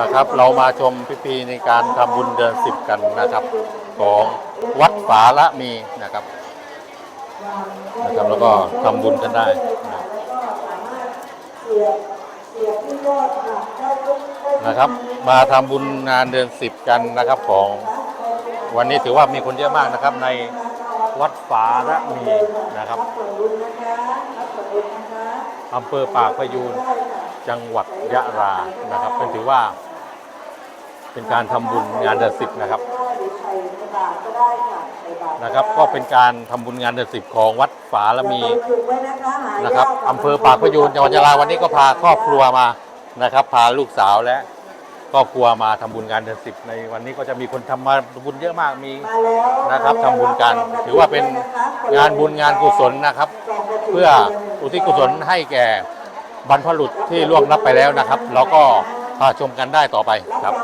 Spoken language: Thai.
นะครับ เรามาชมพิธีในการทำบุญเดือนสิบกันนะครับ ของวัดฝาละมีนะครับนะครับ แล้วก็ทำบุญกันได้นะนะครับ มาทำบุญงานเดือนสิบกันนะครับของ วันนี้ถือว่ามีคนเยอะมากนะครับในวัดฝาละมีนะครับอำเภอปากพยูน จังหวัดยะรานะครับเป็นถือว่าเป็นการทำบุญงานเดือนสิบนะครับนะครับ ก็เป็นการทำบุญงานเดือนสิบของวัดฝาละมีนะครับอำเภอปากพยูนจังหวัดยะลาวันนี้ก็พาครอบครัวมานะครับ พาลูกสาวและครอบครัวมาทำบุญงานเดือนสิบในวันนี้ก็จะมีคนทำมาบุญเยอะมากมีนะครับทำบุญกัน ถือว่าเป็นงานบุญงานกุศลนะครับ เพื่ออุทิศกุศลให้แก่ บรรพบุรุษที่ล่วงลับไปแล้วนะครับ เราก็พาชมกันได้ต่อไปครับ